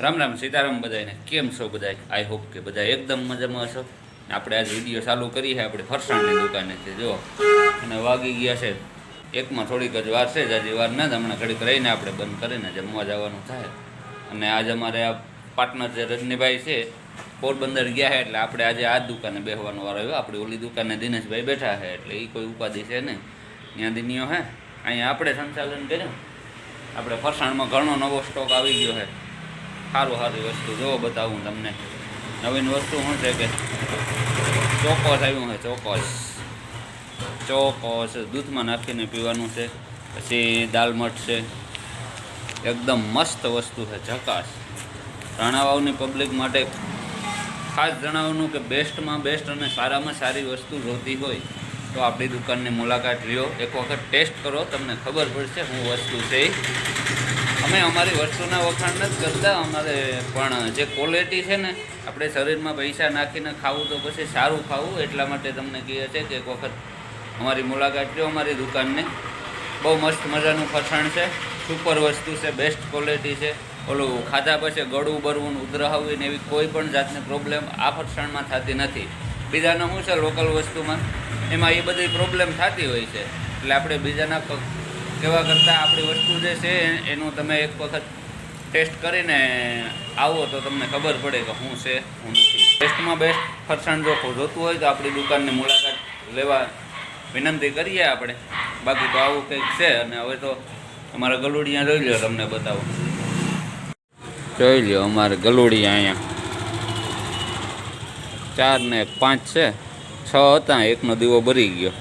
રામ રામ સીતારામ બધાને કેમ છો બધા આઈ હોપ કે બધા એકદમ મજામાં હશો. આપણે આજ વીડિયો ચાલુ કરી છે, આપણે ફરસાણની દુકાને છે જો અને વાગી ગયા છે. એકમાં થોડીક જ વાર છે જ હજી વાર ના જ હમણાં ઘડીક રહીને આપણે બંધ કરીને જમવા જવાનું થાય. અને આજ અમારે આ પાર્ટનર જે રજનીભાઈ છે, પોરબંદર ગયા છે, એટલે આપણે આજે આ દુકાને બેસવાનો વારો આવ્યો. આપણી ઓલી દુકાને દિનેશભાઈ બેઠા છે, એટલે એ કોઈ ઉપાધિ છે નહીં. ત્યાં દિનિયો હે. અહીંયા આપણે સંચાલન કર્યું. આપણે ફરસાણમાં ઘણો નવો સ્ટોક આવી ગયો છે. સારું સારી વસ્તુ. જો બતાવું તમને. નવીન વસ્તુ શું છે કે ચોકોસ આવ્યું છે ચોકોસ ચોકોસ દૂધમાં નાખીને પીવાનું છે, પછી દાલમઠ છે. એકદમ મસ્ત વસ્તુ છે, ઝકાસ. રાણાવાવની પબ્લિક માટે ખાસ જણાવવાનું કે બેસ્ટમાં બેસ્ટ અને સારામાં સારી વસ્તુ જોતી હોય તો આપણી દુકાનની મુલાકાત લ્યો. એક વખત ટેસ્ટ કરો, તમને ખબર પડશે હું વસ્તુ છે અમે અમારી વસ્તુના વખાણ નથી કરતા, અમારે પણ જે ક્વોલિટી છે ને, આપણે શરીરમાં પૈસા નાખીને ખાવું તો પછી સારું ખાવું, એટલા માટે તમને કહે છે કે એક વખત અમારી મુલાકાત લ્યો અમારી દુકાનને. બહુ મસ્ત મજાનું ફરસાણ છે સુપર વસ્તુ છે બેસ્ટ ક્વોલિટી છે. ઓલું ખાધા પછી ગળું બરવું ઉધરાવવી ને એવી કોઈ પણ જાતની પ્રોબ્લેમ આ ફરસાણમાં થતી નથી. બીજાના શું છે લોકલ વસ્તુમાં? એમાં એ બધી પ્રોબ્લેમ થતી હોય છે. એટલે આપણે બીજાના કહેવા કરતાં આપણી વસ્તુ જે છે એનું તમે એક વખત ટેસ્ટ કરીને આવો તો તમને ખબર પડે કે શું છે શું નથી. બેસ્ટમાં બેસ્ટ ફરસાણ જો જોતું હોય તો આપણી દુકાનની મુલાકાત લેવા વિનંતી કરીએ આપણે. બાકી તો આવું કંઈક છે અને હવે તો અમારા ગલુડિયા જોઈ લો તમને બતાવો. જોઈ લ્યો અમારે ગલુડિયા અહીંયા. ચાર ને પાંચ છે. છ હતા, એકનો દીવો ભરી ગયો.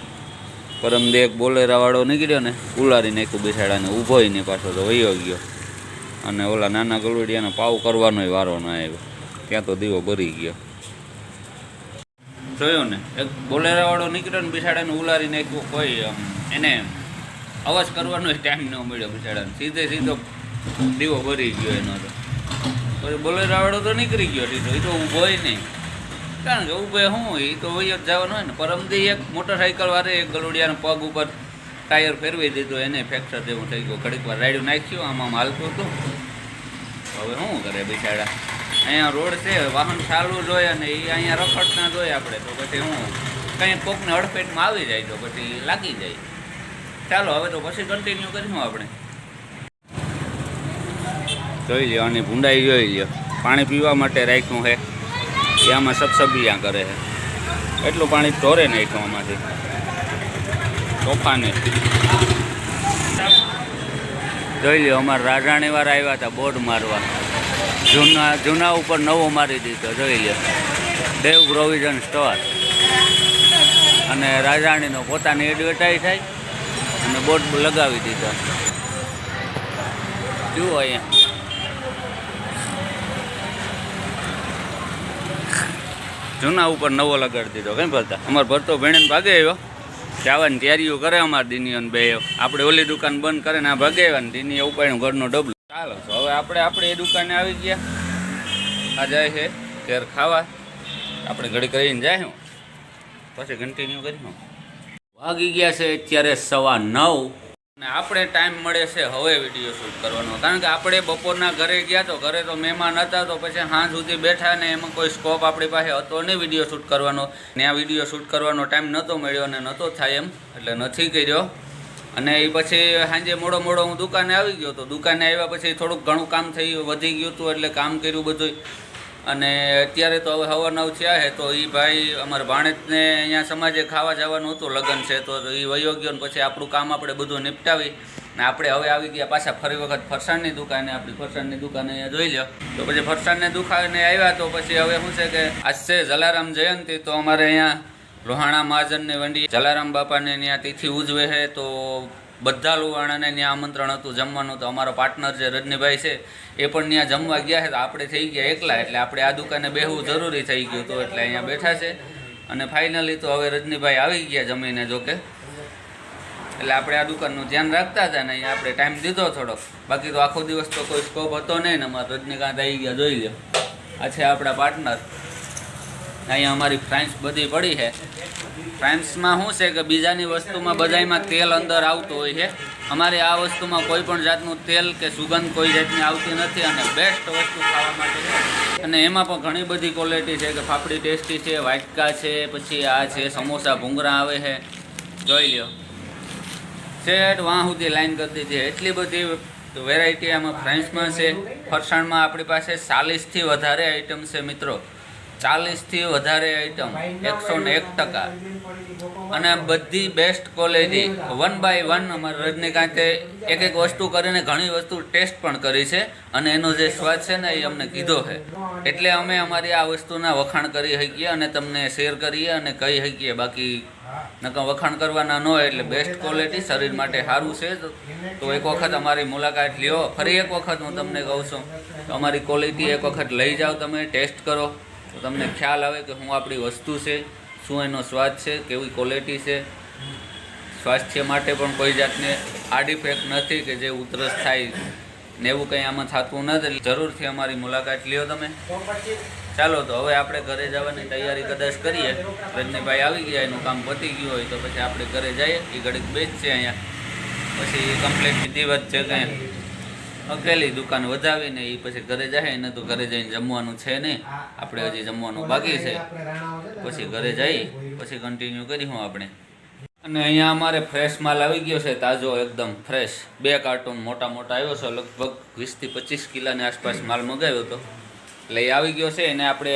પરમ દે એક બોલેરાવાળો નીકળ્યો ને, ઉલારી નાખ્યું બેસાડાને, ઊભો ને પાછો તો વયો ગયો. અને ઓલા નાના ગલુડિયાનો પાવ કરવાનોય વારો ન આવ્યો. ત્યાં તો દીવો ભરી ગયો. જોયો ને, એક બોલેરાવાળો નીકળ્યો ને બિસાડાને ઉલારી નાખ્યું, કોઈ એને અવાજ કરવાનો ટાઈમ ન મળ્યો બિસાડાને. સીધે સીધો દીવો ભરી ગયો એનો તો. બોલેરાવાળો તો નીકળી ગયો સીધો એ તો ઊભો નહીં. કારણ કે ઉભે હું એ તો વહી જ જવાનું હોય ને. પરમદી એક મોટરસાઇકલ વાળે એક ગલુડિયાનો પગ ઉપર ટાયર ફેરવી દીધો, એને ફ્રેક્ચર જેવું થઈ ગયું. ઘડીક વાર રાડ્યું નાખ્યું, આમાં હાલતું હતું. હવે શું કરે બિચારા? અહીંયા રોડ છે વાહન ચાલવું જોઈએ અને એ અહીંયા રખડતા જોઈએ આપણે. તો પછી હું કંઈ કોકને અડફેટમાં આવી જાય તો પછી લાગી જાય. ચાલો, હવે તો પછી કન્ટિન્યુ કરીશું આપણે. જોઈ લ્યો અને ભૂંડાઈ જોઈ લ્યો. પાણી પીવા માટે રાખ્યું છે. એ આમાં સબસબિયા કરે છે. એટલું પાણી ચોરે નાખ્યું આમાંથી. તોફાને. જોઈ લ્યો, અમારે રાજાણી વાળા આવ્યા હતા બોર્ડ મારવા. જૂના જૂના ઉપર નવો મારી દીધો, જોઈ લ્યો. દેવ પ્રોવિઝન સ્ટોર અને રાજાણીનો પોતાની એડવર્ટાઈઝ થાય અને બોર્ડ લગાવી દીધો. જુઓ અહીંયા. જૂના ઉપર નવો લગાડી દીધો કેમ ભરતા? અમારે ભરતો ભેણે ભાગે આવ્યો. જવાની તૈયારીઓ કરે અમારા દિનીઓ બે. આપણે ઓલી દુકાન બંધ કરે ને આ ભાગે આવ્યા ને દિનીએ ઉપાડ્યું ઘરનો ડબલો. ચાલો હવે આપણે આપણે એ દુકાને આવી ગયા. આ જાય છે ઘેર ખાવા. આપણે ઘડી કરીને જાય પછી કન્ટિન્યુ કરીશું. વાગી ગયા છે અત્યારે સવા નવ. આપણે ટાઈમ મળે છે હવે વીડિયો શૂટ કરવાનો. કારણ કે આપણે બપોરના ઘરે ગયા તો ઘરે તો મહેમાન હતા તો પછી સાંજ સુધી બેઠા ને એમાં કોઈ સ્કોપ આપણી પાસે હતો નહીં વીડિયો શૂટ કરવાનો. ને આ વીડિયો શૂટ કરવાનો ટાઈમ નહોતો મળ્યો અને નહોતો થાય એમ, એટલે નથી કર્યો. અને એ પછી સાંજે મોડો મોડો હું દુકાને આવી ગયો તો દુકાને આવ્યા પછી થોડુંક ઘણું કામ થઈ, વધી ગયું હતું એટલે કામ કર્યું બધું અને અત્યારે તો હવે હવા નવ થયા છે તો એ ભાઈ અમારા ભાણેજને અહીંયા સમાજે ખાવા જવાનું હતું, લગ્ન છે, તો એ વયો ગયો ને પછી આપણું કામ આપણે બધું નિપટાવી. ને આપણે હવે આવી ગયા પાછા ફરી વખત ફરસાણની દુકાને, આપણી ફરસાણની દુકાને અહીંયા જોઈ લો તો પછી ફરસાણની દુકાને આવ્યા તો પછી હવે શું છે કે આજ છે જલારામ જયંતિ, તો અમારે અહીંયા લોહાણા મહાજનની વંડી જલારામ બાપાને ત્યાં તિથિ ઉજવે છે, તો બધા લુવાણાને ત્યાં આમંત્રણ હતું, જમવાનું તો અમારો પાર્ટનર જે રજનીભાઈ છે, એ પણ ત્યાં જમવા ગયા છે. તો આપણે થઈ ગયા એકલા, એટલે આપણે આ દુકાને બેહવું જરૂરી થઈ ગયું હતું, એટલે અહીંયા બેઠા છે. અને ફાઇનલી તો હવે રજનીભાઈ આવી ગયા જમીને જોકે. એટલે આપણે આ દુકાનનું ધ્યાન રાખતા હતા ને અહીંયા આપણે ટાઈમ દીધો થોડોક. બાકી તો આખો દિવસ તો કોઈ સ્કોપ હતો નહીં ને. અમારે રજનીકાંત આવી ગયા, જોઈ લો આ છે આપણા પાર્ટનર અહીંયા અમારી ફ્રાન્સ બધી પડી છે. ફ્રાન્સમાં શું છે કે બીજાની વસ્તુમાં બધાયમાં તેલ અંદર આવતું હોય છે. અમારી આ વસ્તુમાં કોઈ પણ જાતનું તેલ કે સુગંધ કોઈ જાતની આવતી નથી અને બેસ્ટ વસ્તુ ખાવા માટે અને એમાં પણ ઘણી બધી ક્વોલિટી છે કે ફાફડી ટેસ્ટી છે, વાટકા છે, પછી આ છે સમોસા ભૂંગળા આવે છે. જોઈ લ્યો. શેઠ વાં સુધી લાઈન કરી દીધી. એટલી બધી વેરાયટી આમાં ફ્રાન્સમાં છે. ફરસાણમાં આપણી પાસે ચાલીસથી વધારે આઈટમ છે મિત્રો. ચાલીસથી વધારે આઈટમ એકસો ને એક ટકા. અને બધી best quality one by one અમારા રજનીકાંતે એક એક વસ્તુ કરીને ઘણી વસ્તુ ટેસ્ટ પણ કરી છે અને એનો જે સ્વાદ છે ને એ અમને કીધો છે. એટલે અમે અમારી આ વસ્તુના વખાણ કરી શકીએ અને તમને શેર કરીએ અને કહી શકીએ બાકી નકા વખાણ કરવાના ન હોય એટલે બેસ્ટ ક્વોલિટી શરીર માટે સારું છે તો- એક વખત અમારી મુલાકાત લ્યો. ફરી એક વખત હું તમને કહું છું. અમારી ક્વોલિટી એક વખત લઈ જાઓ તમે ટેસ્ટ કરો. તો તમને ખ્યાલ આવે કે શું આપણી વસ્તુ છે, શું એનો સ્વાદ છે, કેવી ક્વોલિટી છે. સ્વાસ્થ્ય માટે પણ કોઈ જાતને આડ ઇફેક્ટ નથી કે જે ઉધરસ થાય ને એવું કંઈ આમાં થતું નથી જરૂરથી અમારી મુલાકાત લ્યો તમે. ચાલો તો હવે આપણે ઘરે જવાની તૈયારી કદાચ કરીએ. રજનીભાઈ આવી ગયા, એનું કામ પતી ગયું હોય તો પછી આપણે ઘરે જઈએ. એ ઘડીક બેસશે અહીંયા. પછી કમ્પ્લીટ વિધિવત છે કંઈ. અકેલી દુકાન વધાવીને એ પછી ઘરે જાય એને તો ઘરે જઈને જમવાનું છે નહીં આપણે હજી જમવાનું બાકી છે. પછી ઘરે જઈ, પછી કન્ટિન્યુ કરીશું આપણે. અને અહીંયા અમારે ફ્રેશ માલ આવી ગયો છે, તાજો એકદમ ફ્રેશ બે કાર્ટૂન મોટા મોટા આવ્યો છે, લગભગ વીસથી પચીસ કિલાની આસપાસ માલ મગાવ્યો હતો. એ આવી ગયો છે, એને આપણે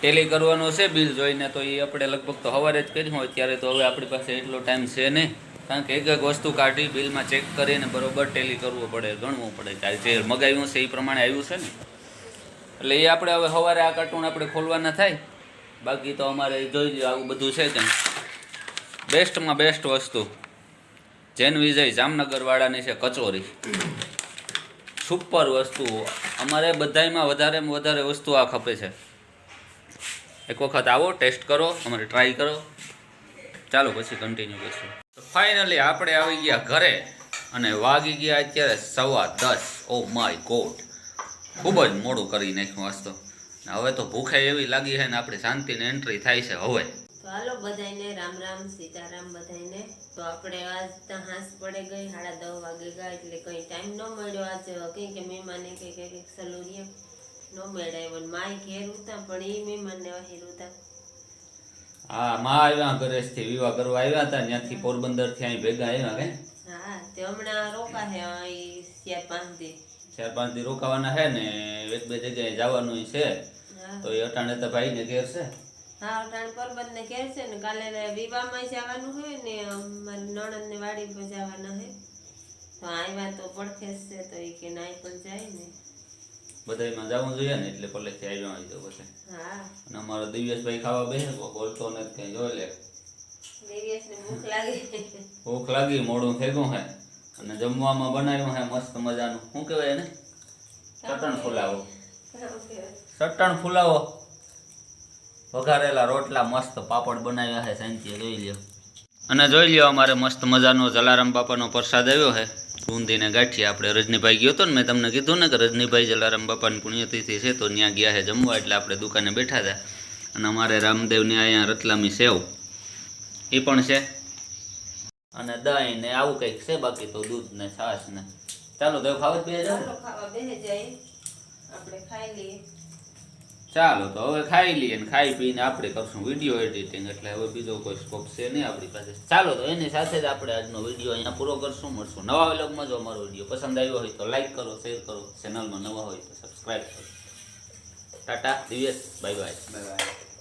ટેલી કરવાનો છે બિલ જોઈને તો એ આપણે લગભગ તો સવારે જ કર્યું હોય, ત્યારે તો હવે આપણી પાસે એટલો ટાઈમ છે નહીં. કારણ કે એક એક વસ્તુ કાઢી, બિલમાં ચેક કરીને બરોબર ટેલી કરવું પડે, ગણવું પડે કે જે મગાવ્યું છે એ પ્રમાણે આવ્યું છે ને. એટલે એ આપણે હવે સવારે આ કાર્ટૂન આપણે ખોલવાના થાય. બાકી તો અમારે જોઈ લો આવું બધું છે કંઈ બેસ્ટમાં બેસ્ટ વસ્તુ. જૈન વિજય જામનગરવાળાની છે કચોરી. સુપર વસ્તુ અમારે બધાયમાં વધારેમાં વધારે વસ્તુ આ ખપે છે. એક વખત આવો ટેસ્ટ કરો, અમારે ટ્રાય કરો. ચાલો પછી કન્ટિન્યુ કરશું. તો ફાઇનલી આપણે આવી ગયા ઘરે અને વાગી ગયા અત્યારે સવા દસ. ઓ માય ગોડ ખૂબ જ મોડું કરી નાખ્યું આજ હવે તો ભૂખે એવી લાગી છે ને આપણી શાંતિને એન્ટ્રી થાય છે હવે. હાલો બધાને રામ રામ, સીતારામ બધાને તો આપણે આજ તો હાંસ પડે ગઈ, સાડા દસ વાગે ગયા, એટલે કઈ ટાઈમ ન મળ્યો. આજે કંઈ કે મહેમાને કંઈ કંઈક કે સલોરિયા ન મેળાયો ને માય ઘેર ઉતા પણ એ મહેમાનને વાહિર ઉતા. હા માં આવ્યા થી વિવાહ કરવા આવ્યા હતા ત્યાંથી પોરબંદરથી અહીં ભેગા આવ્યા કે? હા તે હમણાં રોકા છે અહીં ચાર પાંચ દી. ચાર પાંચ દી રોકાવાના છે ને એક બે જગ્યાએ જવાનું છે તો એ અટાણે તો ભાઈને ઘેર છે. હા અટાણ પરબત ને ઘેર છે ને કાલે વિવાહમાં જવાનું હોય ને મારી નણંદ ને વાડી જવાના છે તો આવ્યા તો પડખે છે તો એ કે નાઈ પણ જાય ને. બધાયમાં જવું જોઈએ ને એટલે પહેલેથી આવ્યા આવી તો પછી. હા. અને અમારો દિવ્યેશભાઈ ખાવા બેસે બોલતો નથી કઈ જોઈ લે. ભૂખ લાગી. મોડું ફેગું હે. અને જમવામાં બનાવ્યું હે મસ્ત મજાનું. શું કહેવાય એને? ચટણ ફુલાવો. ચટણ ફુલાવો. વઘારેલા રોટલા મસ્ત પાપડ બનાવ્યા છે સાંજે જોઈ લ્યો. અને જોઈ લ્યો અમારે મસ્ત મજાનો જલારામ બાપાનો પ્રસાદ આવ્યો છે બુંદીને ગાંઠીએ આપણે રજનીભાઈ ગયો હતો ને મેં તમને કીધું ને કે રજનીભાઈ જલારામ બાપાની પુણ્યતિથિ છે તો ત્યાં ગયા છે જમવા એટલે આપણે દુકાને બેઠા હતા. અને અમારે રામદેવની અહીંયા રતલામી સેવ. એ પણ છે. અને દહીં ને આવું કંઈક છે, બાકી તો દૂધ ને છાશ ને. ચાલો તો ખાવા બે જાય આપણે ખાઈ લઈએ. ચાલો તો હવે ખાઈ લઈએ ને ખાઈ પીને આપણે કરશું વીડિયો એડિટિંગ એટલે હવે બીજો કોઈ સ્કોપ છે નહીં આપણી પાસે. ચાલો તો એની સાથે જ આપણે આજનો વીડિયો અહીંયા પૂરો કરશું, મળશું. નવા વ્લોગમાં જો અમારો વીડિયો પસંદ આવ્યો હોય તો લાઈક કરો શેર કરો. ચેનલમાં નવા હોય તો સબસ્ક્રાઈબ કરો. Tata, Divyesh. Bye bye bye bye